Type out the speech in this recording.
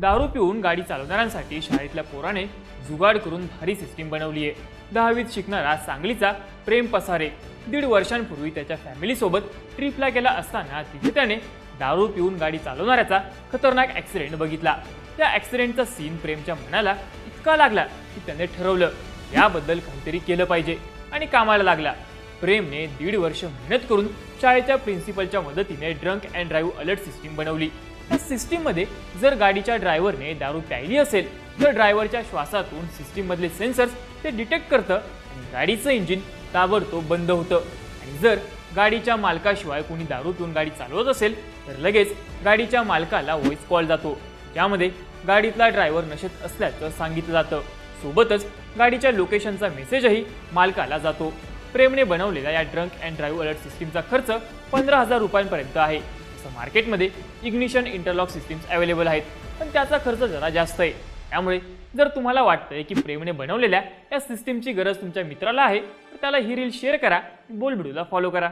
दारू पिऊन गाडी चालवणाऱ्यांसाठी शाळेतल्या पोराने जुगाड करून भारी सिस्टीम बनवली आहे. दहावीत शिकणारा सांगलीचा प्रेम पसारे. दीड वर्षांपूर्वी त्याच्या फॅमिलीसोबत ट्रिपला गेला असताना तिथे त्याने दारू पिऊन गाडी चालवणाऱ्याचा खतरनाक ॲक्सिडेंट बघितला. त्या ॲक्सिडेंटचा सीन प्रेमच्या मनाला इतका लागला की त्याने ठरवलं याबद्दल काहीतरी केलं पाहिजे आणि कामाला लागला. प्रेमने दीड वर्ष मेहनत करून शाळेच्या प्रिन्सिपलच्या मदतीने drunk and drive alert system बनवली. या सिस्टीममध्ये जर गाडीच्या ड्रायव्हरने दारू प्यायली असेल तर ड्रायव्हरच्या श्वासातून सिस्टीममधले सेन्सर्स ते डिटेक्ट करतं आणि गाडीचं इंजिन ताबडतोब बंद होतं. आणि जर गाडीच्या मालकाशिवाय कोणी दारू पिऊन गाडी चालवत असेल तर लगेच गाडीच्या मालकाला व्हॉइस कॉल जातो. ज्यामध्ये गाडीतला ड्रायव्हर नशेत असल्याचं सांगितलं जातं. सोबतच गाडीच्या लोकेशनचा मेसेजही मालकाला जातो. प्रेमने बनवलेला या ड्रंक अँड ड्राईव्ह अलर्ट सिस्टीमचा खर्च पंधरा हजार रुपयांपर्यंत आहे. तसं मार्केटमध्ये इग्निशन इंटरलॉक सिस्टीम्स अवेलेबल आहेत. पण त्याचा खर्च जरा जास्त आहे. त्यामुळे जर तुम्हाला वाटतंय की प्रेमने बनवलेल्या या सिस्टीमची गरज तुमच्या मित्राला आहे तर त्याला ही रील शेअर करा बोल फॉलो करा.